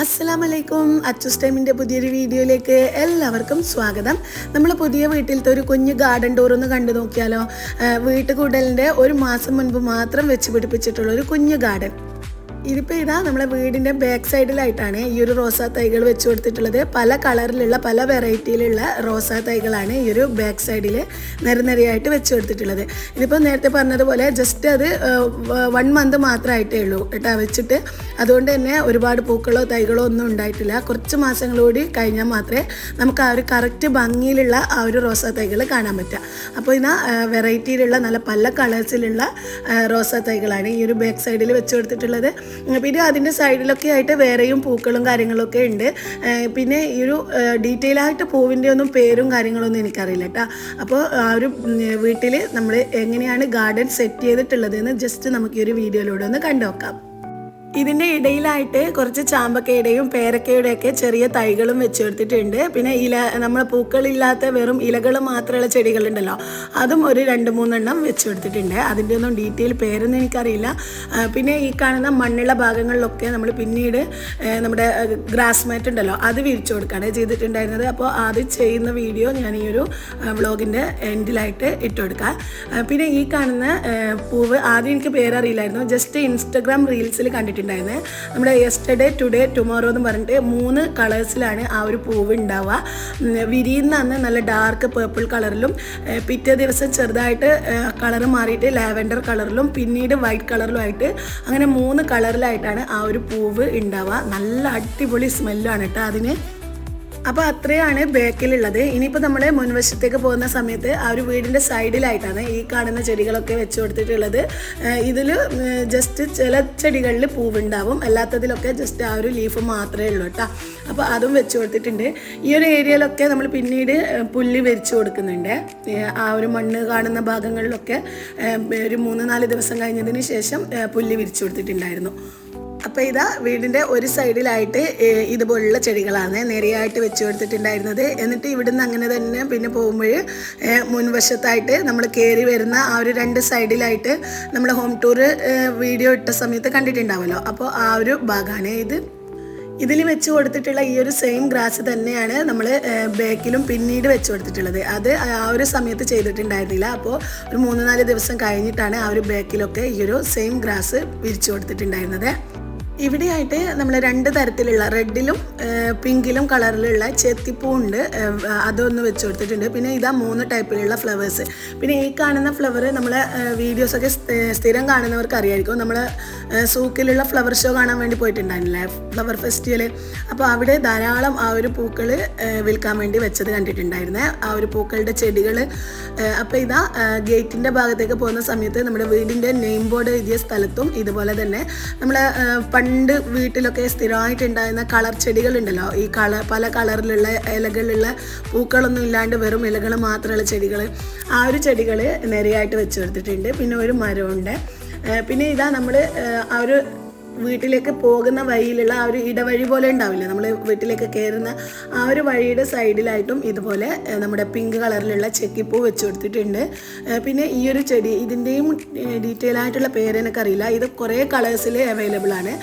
അസ്സലാം വലൈക്കും അച്ചൂസ് ടൈമിന്റെ പുതിയൊരു വീഡിയോയിലേക്ക് എല്ലാവർക്കും സ്വാഗതം. നമ്മൾ പുതിയ വീട്ടിലത്തെ ഒരു കുഞ്ഞ് ഗാർഡൻ ടൂർ ഒന്ന് കണ്ടു നോക്കിയാലോ? വീട്ടുകൂടലിന്റെ ഒരു മാസം മുൻപ് മാത്രം വെച്ച് പിടിപ്പിച്ചിട്ടുള്ള ഒരു കുഞ്ഞ് ഗാർഡൻ. ഇതിപ്പോൾ ഇതാ നമ്മളെ വീടിന്റെ ബാക്ക് സൈഡിലായിട്ടാണ് ഈ ഒരു റോസാ തൈകൾ വെച്ച് കൊടുത്തിട്ടുള്ളത്. പല കളറിലുള്ള പല വെറൈറ്റിയിലുള്ള റോസാ തൈകളാണ് ഈ ഒരു ബാക്ക് സൈഡിൽ നിരനിരയായിട്ട് വെച്ച് കൊടുത്തിട്ടുള്ളത്. ഇതിപ്പോൾ നേരത്തെ പറഞ്ഞതുപോലെ ജസ്റ്റ് അത് വൺ മന്ത് മാത്രമായിട്ടേ ഉള്ളൂ കേട്ടോ വെച്ചിട്ട്. അതുകൊണ്ട് തന്നെ ഒരുപാട് പൂക്കളോ തൈകളോ ഒന്നും ഉണ്ടായിട്ടില്ല. കുറച്ച് മാസങ്ങൾ കൂടി കഴിഞ്ഞാൽ മാത്രമേ നമുക്ക് ആ ഒരു കറക്റ്റ് ഭംഗിയിലുള്ള ആ ഒരു റോസാ തൈകൾ കാണാൻ പറ്റുക. അപ്പോൾ ഇതാ വെറൈറ്റിയിലുള്ള നല്ല പല കളേഴ്സിലുള്ള റോസാ തൈകളാണ് ഈ ഒരു ബാക്ക് സൈഡിൽ വെച്ച് കൊടുത്തിട്ടുള്ളത്. പിന്നെ അതിന്റെ സൈഡിലൊക്കെ ആയിട്ട് വേറെയും പൂക്കളും കാര്യങ്ങളൊക്കെ ഉണ്ട്. പിന്നെ ഈ ഒരു ഡീറ്റെയിൽ ആയിട്ട് പൂവിന്റെ ഒന്നും പേരും കാര്യങ്ങളൊന്നും എനിക്കറിയില്ല കേട്ടോ അപ്പോൾ ആ ഒരു വീട്ടിൽ നമ്മൾ എങ്ങനെയാണ് ഗാർഡൻ സെറ്റ് ചെയ്തിട്ടുള്ളതെന്ന് ജസ്റ്റ് നമുക്ക് ഈ ഒരു വീഡിയോയിലൂടെ ഒന്ന് കണ്ടു നോക്കാം ഇതിന്റെ ഇടയിലായിട്ട് കുറച്ച് ചാമ്പക്കയുടെയും പേരക്കയുടെയൊക്കെ ചെറിയ തൈകളും വെച്ച് കൊടുത്തിട്ടുണ്ട് പിന്നെ ഇല നമ്മൾ പൂക്കളില്ലാത്ത വെറും ഇലകൾ മാത്രമുള്ള ചെടികളുണ്ടല്ലോ അതും ഒരു രണ്ട് മൂന്നെണ്ണം വെച്ച് കൊടുത്തിട്ടുണ്ട് അതിന്റെ ഒന്നും ഡീറ്റെയിൽ പേരൊന്നും എനിക്കറിയില്ല. പിന്നെ ഈ കാണുന്ന മണ്ണുള്ള ഭാഗങ്ങളിലൊക്കെ നമ്മൾ പിന്നീട് നമ്മുടെ ഗ്രാസ് മാറ്റ് ഉണ്ടല്ലോ അത് വിരിച്ചു കൊടുക്കുകയാണ് ചെയ്തിട്ടുണ്ടായിരുന്നത്. അപ്പോൾ അത് ചെയ്യുന്ന വീഡിയോ ഞാൻ ഈ ഒരു വ്ളോഗിന്റെ എൻഡിലായിട്ട് ഇട്ട് കൊടുക്കാം. പിന്നെ ഈ കാണുന്ന പൂവ് ആദ്യം എനിക്ക് പേരറിയില്ലായിരുന്നു. ജസ്റ്റ് ഇൻസ്റ്റഗ്രാം റീൽസിൽ കണ്ടിട്ടുണ്ടായിരുന്നത് നമ്മുടെ യെസ്റ്റർഡേ ടുഡേ ടുമോറോ എന്ന് പറഞ്ഞിട്ട് മൂന്ന് കളേഴ്സിലാണ് ആ ഒരു പൂവ് ഉണ്ടാവുക വിരിയുന്ന അന്ന് നല്ല ഡാർക്ക് പേർപ്പിൾ കളറിലും പിറ്റേ ദിവസം ചെറുതായിട്ട് കളർ മാറിയിട്ട് ലാവൻഡർ കളറിലും പിന്നീട് വൈറ്റ് കളറിലുമായിട്ട് അങ്ങനെ മൂന്ന് കളറിലായിട്ടാണ് ആ ഒരു പൂവ് ഉണ്ടാവുക നല്ല അടിപൊളി സ്മെല്ലാണ് കേട്ടോ അതിന്. അപ്പോൾ അത്രയാണ് ബേക്കിലുള്ളത്. ഇനിയിപ്പോൾ നമ്മൾ മുൻവശത്തേക്ക് പോകുന്ന സമയത്ത് ആ ഒരു വീടിന്റെ സൈഡിലായിട്ടാണ് ഈ കാണുന്ന ചെടികളൊക്കെ വെച്ച് കൊടുത്തിട്ടുള്ളത്. ഇതിൽ ജസ്റ്റ് ചില ചെടികളിൽ പൂവുണ്ടാവും. അല്ലാത്തതിലൊക്കെ ജസ്റ്റ് ആ ഒരു ലീഫ് മാത്രമേ ഉള്ളൂ കേട്ടോ അപ്പോൾ അതും വെച്ച് കൊടുത്തിട്ടുണ്ട്. ഈ ഒരു ഏരിയയിലൊക്കെ നമ്മൾ പിന്നീട് പുല്ല് വരിച്ചു കൊടുക്കുന്നുണ്ട്. ആ ഒരു മണ്ണ് കാണുന്ന ഭാഗങ്ങളിലൊക്കെ ഒരു മൂന്ന് നാല് ദിവസം കഴിഞ്ഞതിന് ശേഷം പുല്ല് വിരിച്ചു കൊടുത്തിട്ടുണ്ടായിരുന്നു. അപ്പോൾ ഇതാ വീടിന്റെ ഒരു സൈഡിലായിട്ട് ഇതുപോലുള്ള ചെടികളാണ് നിരയായിട്ട് വെച്ച് കൊടുത്തിട്ടുണ്ടായിരുന്നത്. എന്നിട്ട് ഇവിടുന്ന് അങ്ങനെ തന്നെ പിന്നെ പോകുമ്പോൾ മുൻവശത്തായിട്ട് നമ്മൾ കയറി വരുന്ന ആ ഒരു രണ്ട് സൈഡിലായിട്ട് നമ്മൾ ഹോം ടൂർ വീഡിയോ ഇട്ട സമയത്ത് കണ്ടിട്ടുണ്ടാവുമല്ലോ. അപ്പോൾ ആ ഒരു ഭാഗമാണ് ഇത്. ഇതിൽ വെച്ച് കൊടുത്തിട്ടുള്ള ഈ ഒരു സെയിം ഗ്രാസ് തന്നെയാണ് നമ്മൾ ബാക്കിലും പിന്നീട് വെച്ച് കൊടുത്തിട്ടുള്ളത്. അത് ആ ഒരു സമയത്ത് ചെയ്തിട്ടുണ്ടായിരുന്നില്ല. അപ്പോൾ ഒരു മൂന്ന് നാല് ദിവസം കഴിഞ്ഞിട്ടാണ് ആ ഒരു ബാക്കിലൊക്കെ ഈ ഒരു സെയിം ഗ്രാസ് വിരിച്ചു കൊടുത്തിട്ടുണ്ടായിരുന്നത്. ഇവിടെയായിട്ട് നമ്മൾ രണ്ട് തരത്തിലുള്ള റെഡിലും പിങ്കിലും കളറിലുള്ള ചെത്തിപ്പൂ ഉണ്ട് അതൊന്ന് വെച്ച് കൊടുത്തിട്ടുണ്ട്. പിന്നെ ഇതാ മൂന്ന് ടൈപ്പിലുള്ള ഫ്ലവേഴ്സ്. പിന്നെ ഈ കാണുന്ന ഫ്ലവർ നമ്മൾ വീഡിയോസൊക്കെ സ്ഥിരം കാണുന്നവർക്ക് അറിയായിരിക്കും. നമ്മൾ സൂക്കിലുള്ള ഫ്ലവർ ഷോ കാണാൻ വേണ്ടി പോയിട്ടുണ്ടായിരുന്നില്ലേ? ഫ്ലവർ ഫെസ്റ്റിവൽ അപ്പോൾ അവിടെ ധാരാളം ആ ഒരു പൂക്കൾ വിൽക്കാൻ വേണ്ടി വെച്ചത് കണ്ടിട്ടുണ്ടായിരുന്നേ. ആ ഒരു പൂക്കളുടെ ചെടികൾ അപ്പോൾ ഇതാ ഗേറ്റിന്റെ ഭാഗത്തേക്ക് പോകുന്ന സമയത്ത് നമ്മുടെ വീടിന്റെ നെയിം ബോർഡ് എഴുതിയ സ്ഥലത്തും ഇതുപോലെ തന്നെ നമ്മൾ പണ്ട് വീട്ടിലൊക്കെ സ്ഥിരമായിട്ട് ഉണ്ടായിരുന്ന കളർ ചെടികളുണ്ടല്ലോ. ഈ കളർ പല കളറിലുള്ള ഇലകളുള്ള പൂക്കളൊന്നും ഇല്ലാണ്ട് വെറും ഇലകൾ മാത്രമുള്ള ചെടികൾ ആ ഒരു ചെടികൾ നിരയായിട്ട് വെച്ച് കൊടുത്തിട്ടുണ്ട്. പിന്നെ ഒരു മരമുണ്ട്. പിന്നെ ഇതാ നമ്മൾ ആ ഒരു വീട്ടിലേക്ക് പോകുന്ന വഴിയിലുള്ള ആ ഒരു ഇടവഴി പോലെ ഉണ്ടാവില്ലേ? നമ്മൾ വീട്ടിലേക്ക് കയറുന്ന ആ ഒരു വഴിയുടെ സൈഡിലായിട്ടും ഇതുപോലെ നമ്മുടെ പിങ്ക് കളറിലുള്ള ചെക്കിപ്പൂ വെച്ച് കൊടുത്തിട്ടുണ്ട്. പിന്നെ ഈ ഒരു ചെടി ഇതിന്റെയും ഡീറ്റെയിൽ ആയിട്ടുള്ള പേര് എനിക്കറിയില്ല. ഇത് കുറേ കളേഴ്സിൽ അവൈലബിൾ ആണ്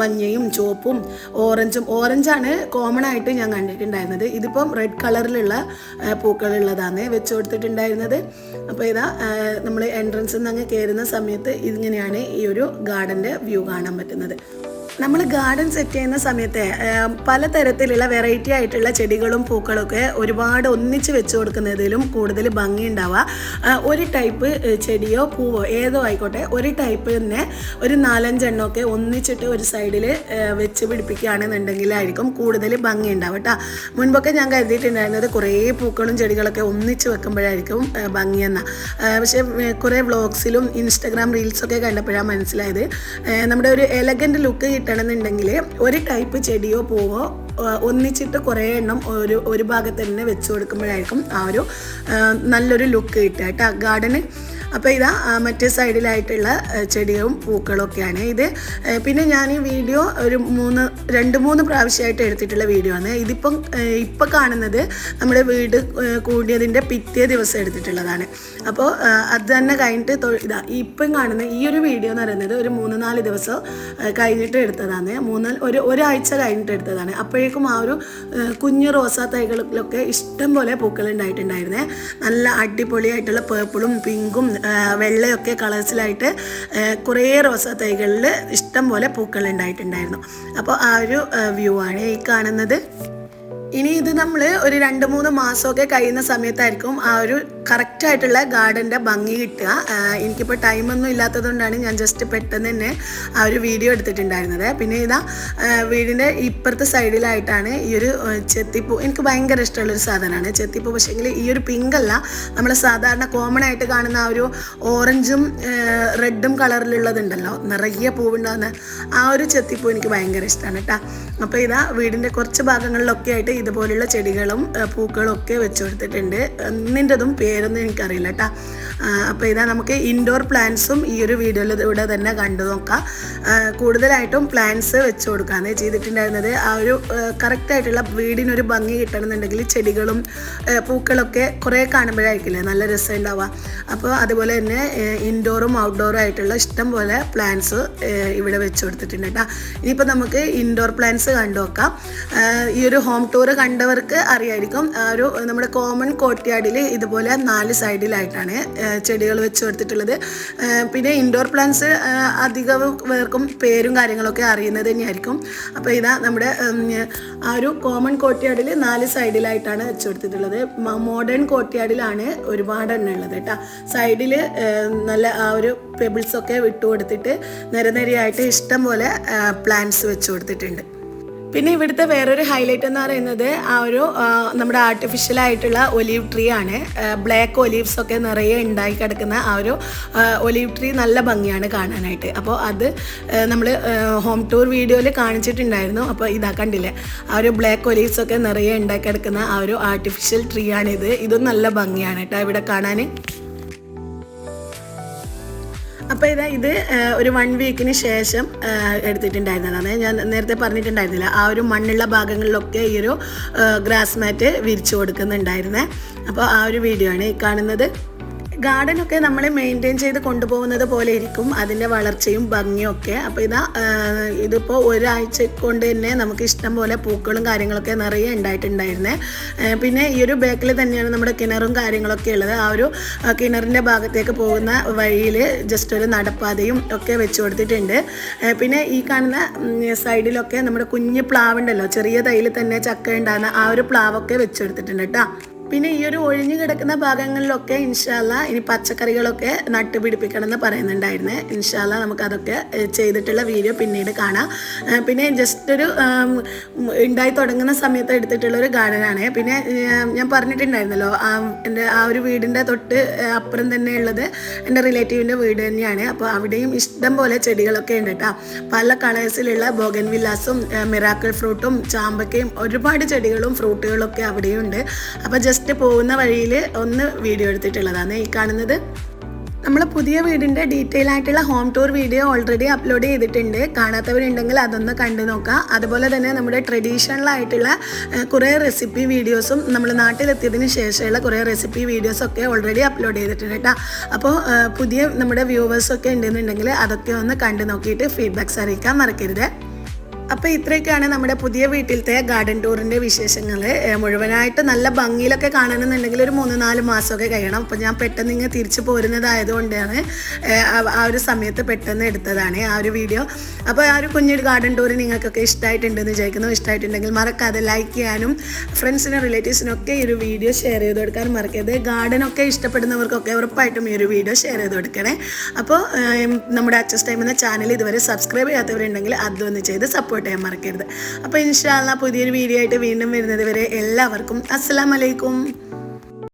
മഞ്ഞയും ചുവപ്പും ഓറഞ്ചും. ഓറഞ്ചാണ് കോമൺ ആയിട്ട് ഞാൻ കണ്ടിട്ടുണ്ടായിരുന്നത്. ഇതിപ്പം റെഡ് കളറിലുള്ള പൂക്കളുള്ളതാണ് വെച്ച് കൊടുത്തിട്ടുണ്ടായിരുന്നത് അപ്പോൾ ഇതാ നമ്മൾ എൻട്രൻസിൽ നിന്ന് അങ്ങ് കയറുന്ന സമയത്ത് ഇതിങ്ങനെയാണ് ഈ ഒരു ഗാർഡന്റെ വ്യൂ കാണാൻ പറ്റുന്നത്. നമ്മൾ ഗാർഡൻ സെറ്റ് ചെയ്യുന്ന സമയത്ത് പലതരത്തിലുള്ള വെറൈറ്റി ആയിട്ടുള്ള ചെടികളും പൂക്കളൊക്കെ ഒരുപാട് ഒന്നിച്ച് വെച്ച് കൊടുക്കുന്നതിലും കൂടുതൽ ഭംഗി ഉണ്ടാവുക. ഒരു ടൈപ്പ് ചെടിയോ പൂവോ ഏതോ ആയിക്കോട്ടെ ഒരു ടൈപ്പ് തന്നെ ഒരു നാലഞ്ചെണ്ണമൊക്കെ ഒന്നിച്ചിട്ട് ഒരു സൈഡിൽ വെച്ച് പിടിപ്പിക്കുകയാണെന്നുണ്ടെങ്കിലായിരിക്കും കൂടുതൽ ഭംഗി ഉണ്ടാവും കേട്ടോ മുൻപൊക്കെ ഞാൻ കരുതിയിട്ടുണ്ടായിരുന്നത് കുറേ പൂക്കളും ചെടികളൊക്കെ ഒന്നിച്ച് വെക്കുമ്പോഴായിരിക്കും ഭംഗിയെന്ന പക്ഷേ കുറേ വ്ളോഗ്സിലും ഇൻസ്റ്റഗ്രാം റീൽസൊക്കെ കണ്ടപ്പോഴാണ് മനസ്സിലായത്. നമ്മുടെ ഒരു എലഗന്റ് ലുക്ക് കിട്ടണമെന്നുണ്ടെങ്കിൽ ഒരു ടൈപ്പ് ചെടിയോ പൂവോ ഒന്നിച്ചിട്ട് കുറേ എണ്ണം ഒരു ഒരു ഭാഗത്ത് തന്നെ വെച്ച് കൊടുക്കുമ്പോഴായിരിക്കും ആ ഒരു നല്ലൊരു ലുക്ക് കിട്ടുക കേട്ടോ. ഗാർഡന് അപ്പോൾ ഇതാ മറ്റേ സൈഡിലായിട്ടുള്ള ചെടികളും പൂക്കളും ഒക്കെയാണ് ഇത് പിന്നെ ഞാൻ ഈ വീഡിയോ ഒരു മൂന്ന് രണ്ട് മൂന്ന് പ്രാവശ്യമായിട്ട് എടുത്തിട്ടുള്ള വീഡിയോ ആണ്. ഇതിപ്പം ഇപ്പോൾ ഇപ്പം കാണുന്നത് നമ്മുടെ വീട് കൂടിയതിന്റെ പിറ്റേ ദിവസം എടുത്തിട്ടുള്ളതാണ്. അപ്പോൾ അത് തന്നെ കഴിഞ്ഞിട്ട് ഇതാ ഇപ്പം കാണുന്ന ഈ ഒരു വീഡിയോ എന്ന് പറയുന്നത് ഒരു മൂന്ന് നാല് ദിവസം കഴിഞ്ഞിട്ട് എടുത്തതാണ്. മൂന്ന് ഒരു ഒരാഴ്ച കഴിഞ്ഞിട്ട് എടുത്തതാണ്. അപ്പോഴേക്കും ആ ഒരു കുഞ്ഞ് റോസാ തൈകളിലൊക്കെ ഇഷ്ടം പോലെ പൂക്കൾ ഉണ്ടായിട്ടുണ്ടായിരുന്നേ. നല്ല അടിപൊളിയായിട്ടുള്ള പേർപ്പിളും പിങ്കും വെള്ളയൊക്കെ കളേഴ്സിലായിട്ട് കുറേ റോസാ തൈകളിൽ ഇഷ്ടം പോലെ പൂക്കൾ ഉണ്ടായിട്ടുണ്ടായിരുന്നു. അപ്പോൾ ആ ഒരു വ്യൂ ആണ് ഈ കാണുന്നത്. ഇനി ഇത് നമ്മൾ ഒരു രണ്ട് മൂന്ന് മാസമൊക്കെ കഴിയുന്ന സമയത്തായിരിക്കും ആ ഒരു കറക്റ്റ് ആയിട്ടുള്ള ഗാർഡന്റെ ഭംഗി കിട്ടുക. എനിക്കിപ്പോൾ ടൈമൊന്നും ഇല്ലാത്തതുകൊണ്ടാണ് ഞാൻ ജസ്റ്റ് പെട്ടെന്ന് തന്നെ ആ ഒരു വീഡിയോ എടുത്തിട്ടുണ്ടായിരുന്നത്. പിന്നെ ഇതാ വീടിന്റെ ഇപ്പുറത്തെ സൈഡിലായിട്ടാണ് ഈ ഒരു ചെത്തിപ്പൂ. എനിക്ക് ഭയങ്കര ഇഷ്ടമുള്ളൊരു സാധനമാണ്. ചെത്തിപ്പൂ പക്ഷേങ്കിൽ ഈ ഒരു പിങ്കല്ല നമ്മൾ സാധാരണ കോമൺ ആയിട്ട് കാണുന്ന ആ ഒരു ഓറഞ്ചും റെഡും കളറിലുള്ളതുണ്ടല്ലോ നിറയെ പൂവുണ്ടാകുന്ന ആ ഒരു ചെത്തിപ്പൂ എനിക്ക് ഭയങ്കര ഇഷ്ടമാണ് കേട്ടോ. അപ്പോൾ ഇതാ വീടിന്റെ കുറച്ച് ഭാഗങ്ങളിലൊക്കെ ആയിട്ട് ഇതുപോലുള്ള ചെടികളും പൂക്കളും ഒക്കെ വെച്ചു കൊടുത്തിട്ടുണ്ട്. ഒന്നിന്റെതും പേരൊന്നും എനിക്കറിയില്ല കേട്ടോ. അപ്പോൾ ഇതാ നമുക്ക് ഇൻഡോർ പ്ലാന്റ്സും ഈ ഒരു വീഡിയോയിലൂടെ തന്നെ കണ്ടു നോക്കാം. കൂടുതലായിട്ടും പ്ലാന്റ്സ് വെച്ച് കൊടുക്കാന്ന് ചെയ്തിട്ടുണ്ടായിരുന്നത്. ആ ഒരു കറക്റ്റായിട്ടുള്ള വീടിനൊരു ഭംഗി കിട്ടണമെന്നുണ്ടെങ്കിൽ ചെടികളും പൂക്കളൊക്കെ കുറേ കാണുമ്പോഴായിരിക്കില്ലേ നല്ല രസം ഉണ്ടാവുക. അപ്പോൾ അതുപോലെ തന്നെ ഇൻഡോറും ഔട്ട്ഡോറും ആയിട്ടുള്ള ഇഷ്ടം പോലെ പ്ലാന്റ്സ് ഇവിടെ വെച്ച് കൊടുത്തിട്ടുണ്ട് കേട്ടോ. ഇനിയിപ്പോൾ നമുക്ക് ഇൻഡോർ പ്ലാന്റ്സ് കണ്ടു നോക്കാം. ഈ ഒരു ഹോം ടൂർ കണ്ടവർക്ക് അറിയായിരിക്കും. ഒരു നമ്മുടെ കോമൺ കോട്ട്യാർഡിൽ ഇതുപോലെ നാല് സൈഡിലായിട്ടാണ് ചെടികൾ വെച്ച് കൊടുത്തിട്ടുള്ളത്. പിന്നെ ഇൻഡോർ പ്ലാന്റ്സ് അധികവും പേർക്കും പേരും കാര്യങ്ങളൊക്കെ അറിയുന്നത് തന്നെയായിരിക്കും. അപ്പോൾ ഇതാ നമ്മുടെ ആ ഒരു കോമൺ കോട്ടിയാടിൽ നാല് സൈഡിലായിട്ടാണ് വെച്ച് കൊടുത്തിട്ടുള്ളത്. മോഡേൺ കോട്ടിയാടിലാണ് ഒരുപാട് എണ്ണ ഉള്ളത് കേട്ടോ. സൈഡിൽ നല്ല ആ ഒരു പെബിൾസൊക്കെ വിട്ടു കൊടുത്തിട്ട് നിരനിരയായിട്ട് ഇഷ്ടം പോലെ പ്ലാന്റ്സ് വെച്ച് കൊടുത്തിട്ടുണ്ട്. പിന്നെ ഇവിടുത്തെ വേറൊരു ഹൈലൈറ്റ് എന്ന് പറയുന്നത് ആ ഒരു നമ്മുടെ ആർട്ടിഫിഷ്യൽ ആയിട്ടുള്ള ഒലീവ് ട്രീ ആണ്. ബ്ലാക്ക് ഒലീവ്സ് ഒക്കെ നിറയെ ഉണ്ടായി കിടക്കുന്ന ആ ഒരു ഒലീവ് ട്രീ നല്ല ഭംഗിയാണ് കാണാനായിട്ട്. അപ്പോൾ അത് നമ്മൾ ഹോം ടൂർ വീഡിയോയിൽ കാണിച്ചിട്ടുണ്ടായിരുന്നു. അപ്പോൾ ഇതാ കണ്ടില്ലേ? ആ ഒരു ബ്ലാക്ക് ഒലീവ്സ് ഒക്കെ നിറയെ ഉണ്ടായി കിടക്കുന്ന ആ ഒരു ആർട്ടിഫിഷ്യൽ ട്രീ ആണിത്. ഇതും നല്ല ഭംഗിയാണ് കേട്ടോ ഇവിടെ കാണാൻ അപ്പോൾ ഇതാ ഇത് ഒരു വൺ വീക്കിന് ശേഷം എടുത്തിട്ടുണ്ടായിരുന്നതാണ്. ഞാൻ നേരത്തെ പറഞ്ഞിട്ടുണ്ടായിരുന്നില്ല ആ ഒരു മണ്ണുള്ള ഭാഗങ്ങളിലൊക്കെ ഈ ഒരു ഗ്രാസ് മാറ്റ് വിരിച്ചു കൊടുക്കുന്നുണ്ടായിരുന്നേ. അപ്പോൾ ആ ഒരു വീഡിയോ ആണ് ഈ കാണുന്നത്. ഗാർഡനൊക്കെ നമ്മൾ മെയിന്റെയിൻ ചെയ്ത് കൊണ്ടുപോകുന്നത് പോലെ ഇരിക്കും. അതിന്റെ വളർച്ചയും ഭംഗിയും ഒക്കെ. അപ്പോൾ ഇതാ ഇതിപ്പോൾ ഒരാഴ്ച കൊണ്ട് തന്നെ നമുക്ക് ഇഷ്ടം പോലെ പൂക്കളും കാര്യങ്ങളൊക്കെ നിറയെ ഉണ്ടായിട്ടുണ്ടായിരുന്നേ. പിന്നെ ഈ ഒരു ബാക്കിൽ തന്നെയാണ് നമ്മുടെ കിണറും കാര്യങ്ങളൊക്കെ ഉള്ളത്. ആ ഒരു കിണറിന്റെ ഭാഗത്തേക്ക് പോകുന്ന വഴിയിൽ ജസ്റ്റ് ഒരു നടപ്പാതയും ഒക്കെ വെച്ച് കൊടുത്തിട്ടുണ്ട്. പിന്നെ ഈ കാണുന്ന സൈഡിലൊക്കെ നമ്മുടെ കുഞ്ഞ് പ്ലാവ് ഉണ്ടല്ലോ ചെറിയ തൈയിൽ തന്നെ ചക്ക ഉണ്ടാകുന്ന ആ ഒരു പ്ലാവൊക്കെ വെച്ച് കൊടുത്തിട്ടുണ്ട് കേട്ടോ. പിന്നെ ഈ ഒരു ഒഴിഞ്ഞു കിടക്കുന്ന ഭാഗങ്ങളിലൊക്കെ ഇൻഷാല്ല ഇനി പച്ചക്കറികളൊക്കെ നട്ടുപിടിപ്പിക്കണം എന്ന് പറയുന്നുണ്ടായിരുന്നു. ഇൻഷാല്ല നമുക്കതൊക്കെ ചെയ്തിട്ടുള്ള വീഡിയോ പിന്നീട് കാണാം. പിന്നെ ജസ്റ്റ് ഒരു ഉണ്ടായി തുടങ്ങുന്ന സമയത്ത് എടുത്തിട്ടുള്ള ഒരു ഗാർഡനാണ് പിന്നെ ഞാൻ പറഞ്ഞിട്ടുണ്ടായിരുന്നല്ലോ എന്റെ ആ ഒരു വീടിന്റെ തൊട്ട് അപ്പുറം തന്നെ ഉള്ളത് എന്റെ റിലേറ്റീവിന്റെ വീട് തന്നെയാണ്. അപ്പോൾ അവിടെയും ഇഷ്ടം പോലെ ചെടികളൊക്കെ ഉണ്ട് കേട്ടോ. പല കളേഴ്സിലുള്ള ബോഗൻ വില്ലാസും മിറാക്കിൾ ഫ്രൂട്ടും ചാമ്പക്കയും ഒരുപാട് ചെടികളും ഫ്രൂട്ടുകളൊക്കെ അവിടെയും ഉണ്ട് അപ്പോൾ ജസ്റ്റ് പോകുന്ന വഴിയിൽ ഒന്ന് വീഡിയോ എടുത്തിട്ടുള്ളതാണ് ഈ കാണുന്നത്. നമ്മൾ പുതിയ വീടിന്റെ ഡീറ്റെയിൽ ആയിട്ടുള്ള home tour video already upload ചെയ്തിട്ടുണ്ട്. കാണാത്തവരുണ്ടെങ്കിൽ അതൊന്ന് കണ്ടു നോക്കാം. അതുപോലെ തന്നെ നമ്മുടെ ട്രഡീഷണൽ ആയിട്ടുള്ള കുറേ റെസിപ്പി വീഡിയോസും നമ്മൾ നാട്ടിലെത്തിയതിന് ശേഷമുള്ള കുറേ റെസിപ്പി വീഡിയോസൊക്കെ ഓൾറെഡി അപ്ലോഡ് ചെയ്തിട്ടുണ്ട് കേട്ടോ. അപ്പോൾ പുതിയ നമ്മുടെ വ്യൂവേഴ്സൊക്കെ ഉണ്ടെന്നുണ്ടെങ്കിൽ അതൊക്കെ ഒന്ന് കണ്ടു നോക്കിയിട്ട് ഫീഡ്ബാക്ക്സ് അറിയിക്കാൻ മറക്കരുത്. അപ്പോൾ ഇത്രയൊക്കെയാണ് നമ്മുടെ പുതിയ വീട്ടിലത്തെ ഗാർഡൻ ടൂറിന്റെ വിശേഷങ്ങൾ മുഴുവനായിട്ട് നല്ല ഭംഗിയിലൊക്കെ കാണണമെന്നുണ്ടെങ്കിൽ ഒരു മൂന്ന് നാല് മാസമൊക്കെ കഴിയണം. അപ്പോൾ ഞാൻ പെട്ടെന്ന് ഇങ്ങനെ തിരിച്ചു പോരുന്നതായതുകൊണ്ടാണ് കൊണ്ടാണ് ആ- ഒരു സമയത്ത് പെട്ടെന്ന് എടുത്തതാണ് ആ ഒരു വീഡിയോ അപ്പോൾ ആ ഒരു കുഞ്ഞൊരു ഗാർഡൻ ടൂർ നിങ്ങൾക്കൊക്കെ ഇഷ്ടമായിട്ടുണ്ടെന്ന് വിചാരിക്കുന്നു. ഇഷ്ടമായിട്ടുണ്ടെങ്കിൽ മറക്കാതെ ലൈക്ക് ചെയ്യാനും ഫ്രണ്ട്സിനും റിലേറ്റീവ്സിനും ഒക്കെ ഈ ഒരു വീഡിയോ ഷെയർ ചെയ്ത് കൊടുക്കാനും മറക്കരുത്. ഗാർഡനൊക്കെ ഇഷ്ടപ്പെടുന്നവർക്കൊക്കെ ഉറപ്പായിട്ടും ഈ ഒരു വീഡിയോ ഷെയർ ചെയ്ത് കൊടുക്കണേ. അപ്പോൾ നമ്മുടെ അച്ചസ് ടൈം എന്ന ചാനൽ ഇതുവരെ സബ്സ്ക്രൈബ് ചെയ്യാത്തവരുണ്ടെങ്കിൽ അതൊന്ന് ചെയ്ത് സപ്പോർട്ട് ചെയ്യാൻ മറക്കരുത്. അപ്പോൾ ഇൻഷാല്ല പുതിയൊരു വീഡിയോ ആയിട്ട് വീണ്ടും വരുന്നത് വരെ എല്ലാവർക്കും അസ്സലാമലൈക്കും